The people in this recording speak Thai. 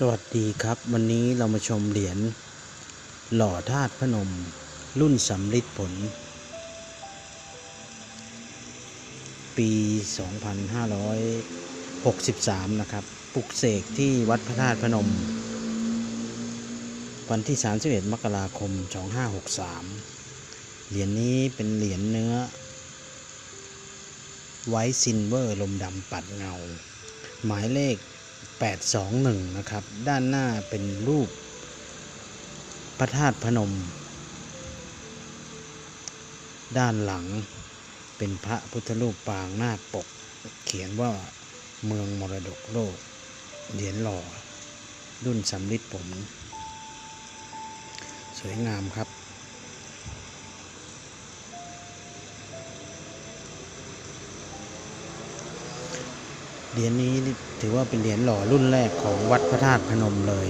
สวัสดีครับ วันนี้เรามาชมเหรียญหล่อธาตุพนม รุ่นสำริดผล ปี 2563 นะครับปลุกเสกที่วัดพระธาตุพนม วันที่ 31 มกราคม 2563 เหรียญนี้เป็นเหรียญเนื้อ ไวท์ซินเวอร์ลมดำปัดเงา หมายเลข 821 นะครับ ด้านหน้าเป็นรูป พระธาตุพนม ด้านหลังเป็นพระพุทธรูปปางหน้าปก เขียนว่าเมืองมรดกโลก เหรียญหล่อ รุ่นสำริดผม สวยงามครับ เหรียญนี้ถือว่าเป็นเหรียญหล่อรุ่นแรกของวัดพระธาตุพนมเลย